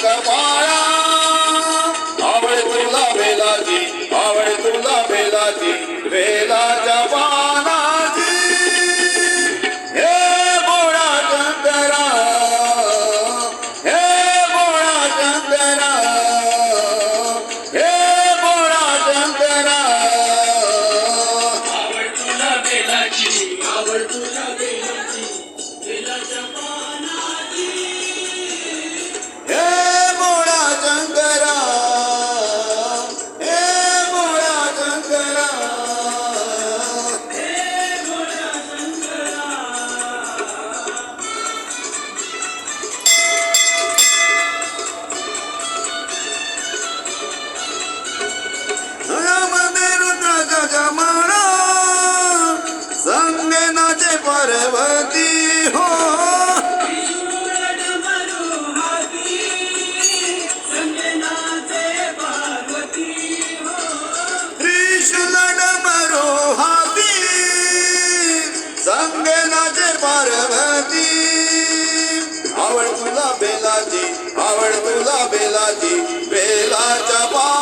வாழ अंगणाचे पार्वती. आवड तुला बेलाची आवड तुला बेलाची बेलाच्या पा